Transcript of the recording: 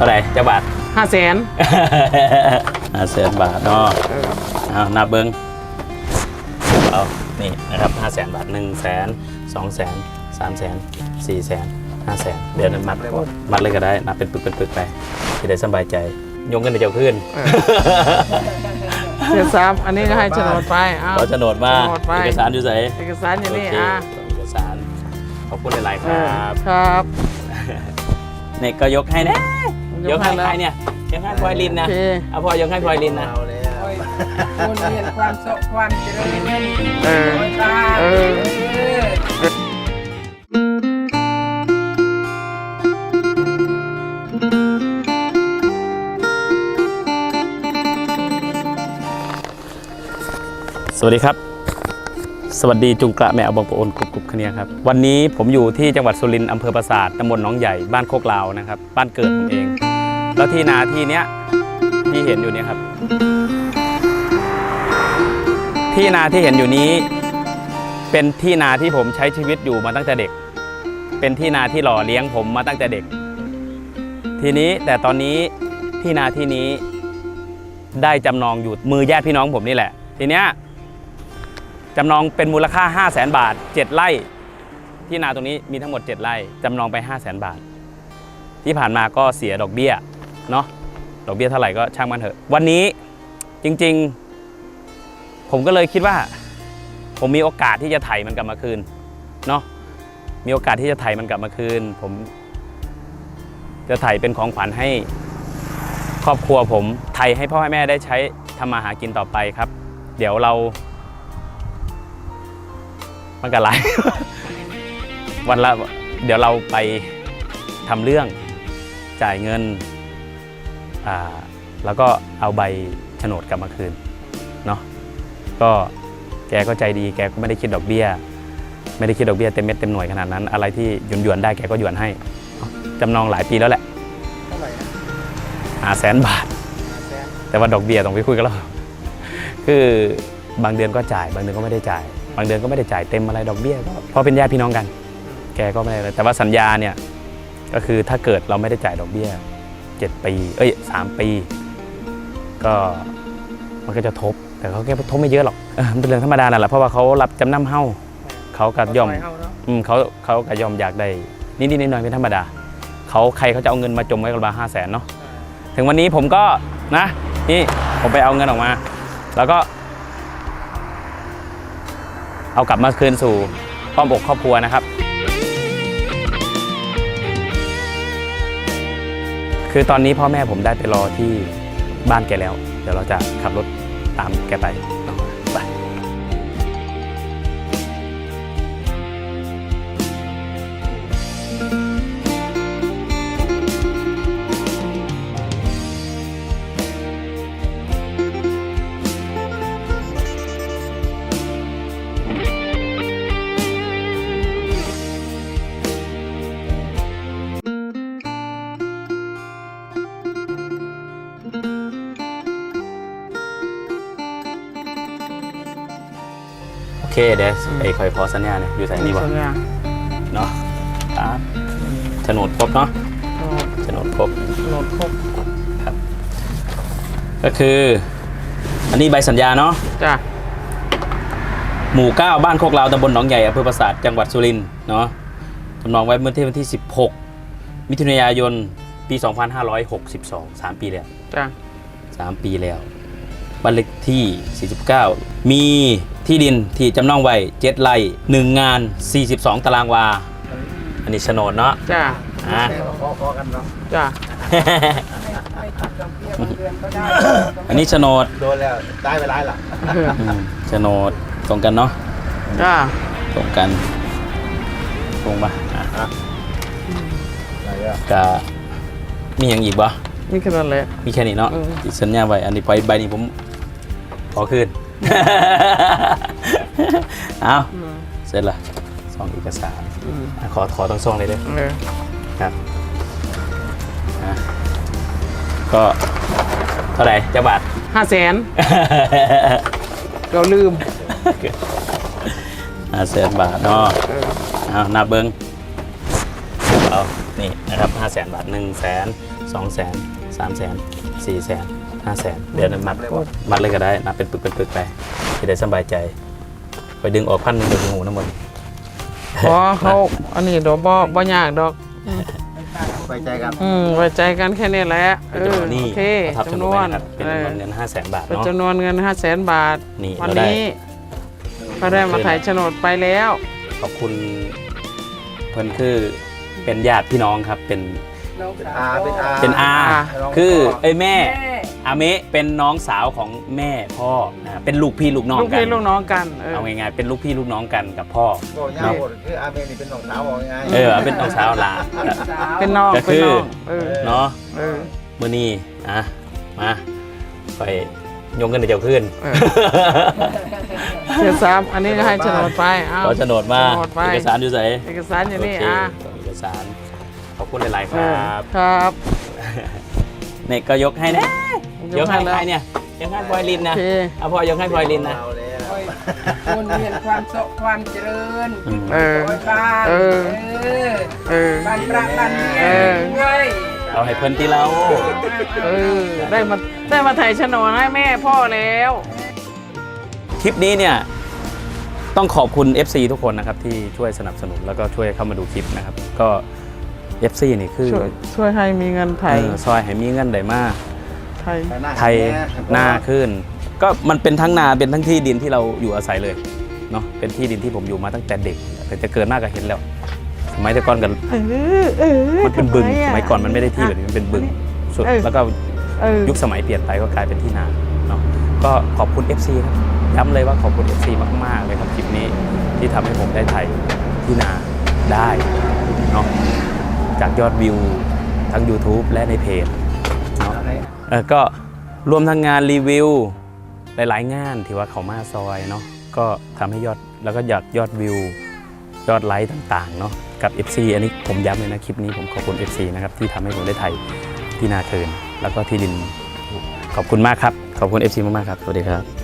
ท่าไหร่เจ้าบาท ห้าแสนห้าแสนบาทเนาะเอานับเบิ้งเอานี่นะครับห้าแสนบาทหนึ่งแสนสองแสนสามแสนสี่แสนห้าแสนเดี๋ยวนั้นมัดมัดเลยก็ได้นับเป็นปึกเป็นปึกไปจะได้สบายใจยงกันเดี๋ยวขึ้นเสียทรัพย์อันนี้ก็ให้โฉนดไปเอาขอโฉนดมาโฉนดไปเอกสารอยู่ไหนเอกสารอยู่นี่โเคอะเอกสารขอบคุณหลายๆคเอรัอบครับเนี่ยก็ยกให้นะ ยกให้แล้วใครเนี่ยยกให้พลอยลินโอนะเค เอาพอยกให้พลอยลินนะวนเวียนความสุขความเจริญเออโอ้ยตาเออสวัสดีครับ สวัสดีจุงกระแม่อบองปะโอนกรุบกรุบคะเนียครับ วันนี้ผมอยู่ที่จังหวัดสุรินทร์อำเภอปราสาทตำบลหนองใหญ่บ้านโคกลาวนะครับ บ้านเกิดผมเอง แล้วที่นาที่เนี้ยที่เห็นอยู่เนี่ยครับ ที่นาที่เห็นอยู่นี้ เป็นที่นาที่ผมใช้ชีวิตอยู่มาตั้งแต่เด็ก เป็นที่นาที่หล่อเลี้ยงผมมาตั้งแต่เด็ก ทีนี้แต่ตอนนี้ที่นาที่นี้ได้จำนองอยู่มือญาติพี่น้องผมนี่แหละ ทีเนี้ยจำนองเป็นมูลค่า 5 0 0แสนบาท 7 ไร่ ที่นาตรงนี้มีทั้งหมด 7 ไร่จำนองไป 5 0 0แสนบาท ที่ผ่านมาก็เสียดอกเบี้ย เนาะดอกเบี้ยเท่าไหร่ก็ช่างมันเถอะ วันนี้จริงๆ ผมก็เลยคิดว่า ผมมีโอกาสที่จะไถ่มันกลับมาคืนเนาะมีโอกาสที่จะไถ่มันกลับมาคืน ผม จะไถ่เป็นของขวัญให้ ครอบครัวผมไทยให้พ่อให้แม่ได้ใช้ทำมาหากินต่อไปครับ เดี๋ยวเรา มันกันไรวันละเดี๋ยวเราไปทำเรื่องจ่ายเงิน แล้วก็เอาใบโฉนดกลับมาคืนเนาะก็แกก็ใจดีแกก็ไม่ได้คิดดอกเบี้ย ไม่ได้คิดดอกเบี้ยเต็มเม็ดเต็มหน่วยขนาดนั้น อะไรที่หยวนหยวนๆได้แกก็หยวนให้จำนองหลายปีแล้วแหละเท่าไหร่นะหาแสนบาทแแต่ว่าดอกเบี้ยต้องไปคุยกันแล้วคือบางเดือนก็จ่าย บางเดือนก็ไม่ได้จ่าย บางเดือนก็ไม่ได้จ่ายเต็มอะไรดอกเบี้ยก็เพราะเป็นญาติพี่น้องกัน แกก็ไม่ได้เลยแต่ว่าสัญญาเนี่ยก็คือถ้าเกิดเราไม่ได้จ่ายดอกเบี้ย 7 ปี เอ้ยสามปี ก็มันก็จะทบ แต่เขาแค่ทบไม่เยอะหรอกเออมันเป็นเรื่องธรรมดานั่นแหละเพราะว่าเขารับจำนำเฮ้าเขากัย่อมปล่เาเนาะอืมเขาเขาก็ยอมอยากได้นิดๆหน่อยๆเป็นธรรมดาเขาใครเขาจะเอาเงินมาจมไว้กับเราห้าแสนเนาะถึงวันนี้ผมก็นะนี่ผมไปเอาเงินออกมา แล้วก็ เอากลับมาคืนสู่อ้อมอกครอบครัวนะครับ คือตอนนี้พ่อแม่ผมได้ไปรอที่บ้านแกแล้ว เดี๋ยวเราจะขับรถตามแกไป เคเดี๋ยวไอ้คอยขอสัญญาเนี่ยอยู่ใส่นี่บ่สัญญาเนาะครับโฉนดครบเนาะโฉนดครบโฉนดครบก็คือ อันนี้ใบสัญญาเนาะจ้ะหมู่9บ้านโคกลาวตำบลหนองใหญ่อำเภอปราสาทจังหวัดสุรินทร์เนาะจำนองไว้เมื่อที่วันที่ 16 มิถุนายนปี 2562 3 ปีแล้วจ้ะ3ปีแล้วบ้านเลขที่ 49 มี ที่ดินที่จำนองไว้7ไร่1งาน 42 ตารางวา อันนี้โฉนดเนาะจ้ะอะขอขอกันเนาะจ้ะไม่ติดดอกเบี้ยบางเดือนก็ได้อันนี้โฉนดโดนแล้วได้เวลาละเอออืมโฉนดตรงกันเนาะจ้ะตรงกันตรงปะอะไหนอะกะมีอย่างอีกบ่ นี่แค่นั้นแหละ มีแค่นี้เนาะเออที่สัญญาไว้ อันนี้ไปใบนี้ผมขอคืน เอาอืมเสร็จละซองเอกสารอืมอะขอขอทั้งซองเลยเด้อเออครับอะก็เท่าไหร่เจ้าบาท ห้าแสนเราลืมห้าแสนบาทเนาะเออเอานับเบิ้งเอานี่นะครับห้าแสนบาทหนึ่งแสนสองแสนสามแสนสี่แสน ห้าแสนเดี๋ยวนั้นมัดมัดเลยก็ได้นับเป็นปึกเป็นปึกไปจะได้สบายใจ ไปดึงออกพันหนึ่งเดี๋ยวหูน้ำมันขอเขาอันนี้ดอกบ่บ่ยากดอกไปใจกันอืมไว้ใจกันแค่นี้แหละเอเป็นอจำนวนหนี้โอเคทับจำนจำนววนนนะครับเป็นเอจำนอวนเงินห้าแสนบาทเป็นเนาะจำนวนเงิน5 0 0แสนบาทนี่วันเราได้นี้ก็ได้มาถ่ายโฉนดไปแล้ว ขอบคุณเพิ่นคือเป็นญาติพี่น้องครับเป็นน้องเป็นสาอาวเป็นอาเป็นอาอ่าคือเอ้ยแม่แม่ อาเมะเป็นน้องสาวของแม่พ่อนะเป็นลูกพี่ลูกน้องลูกกัน พี่ลูกน้องกันเออ เอาง่ายๆเป็นลูกพี่ลูกน้องกันกับพ่อ บอกยาวหมดคืออาเมนี่เป็นน้องสาวบอกไงเออเป็นน้องสาวหลาน สาวเป็นน้องก็เป็นคือน้องเออเนาะเออ มื้อนี้อะมาไปยงกันเดี๋ยวขึ้น เออ เสียสามอันนี้ก็ให้โฉนดไปเอาขอโฉนดมาโฉนดไป เอกสารอยู่ไหนเอกสารอยู่นี่โเคอะเอกสารขอบคุณหลาย ๆ คเอรัอบครับ เนี่ยก็ยกให้นะ ยกให้แล้วใครเนี่ยยกให้พลอยลินโอนะเค เอาพ่อยกให้พลอยลินนะเอาแล้วโอ้ยคนเรียนความสุขความเจริญอืมเออ โอ้ยบ้านเออ เออเออ บ้านประบ้านเรียเออนด้วยเอาให้เพิ่นที่เรา เออ ได้มาได้มาถ่ายโฉนดให้แม่พ่อแล้ว คลิปนี้เนี่ยต้องขอบคุณ FC ทุกคนนะครับที่ช่วยสนับสนุนแล้วก็ช่วยเข้ามาดูคลิปนะครับ ก็ FC นี่คือช่วยช่วยให้มีเงินไทยเออซอยให้มีเงินได้มาก ไทยไทยหน้าขึ้น ก็มันเป็นทั้งนาเป็นทั้งที่ดินที่เราอยู่อาศัยเลยเนาะเป็นที่ดินที่ผมอยู่มาตั้งแต่เด็กแต่จะเกินมากก็เห็นแล้วสมัยแต่ก่อนกันเออเออมันเป็นบึงทำะสมัยก่อนมันไม่ได้ที่แบบนี้มันเป็นบึงสุดเออแล้วก็เออยุคสมัยเปลี่ยนไปก็กลายเป็นที่นาเนาะก็ขอบคุณ FC ครับย้ำเลยว่าขอบคุณ FC มากๆเลยครับคลิปนี้ที่ทำให้ผมได้ไทยที่นาได้เนาะจากยอดวิวทั้ง YouTube และในเพจเนาะเออ ก็รวมทั้งงานรีวิว หลายๆ งานที่ว่าเขามาซอยเนาะก็ทำให้ยอดแล้วก็ยอดยอดวิว ยอดไลค์ต่างๆเนาะกับ FC อันนี้ผมย้ำเลยนะคลิปนี้ผมขอบคุณ FC นะครับที่ทำให้ผมได้ถ่ายที่นาเทินแล้วก็ที่ดิน ขอบคุณมากครับ ขอบคุณ FC มากๆครับสวัสดีครับ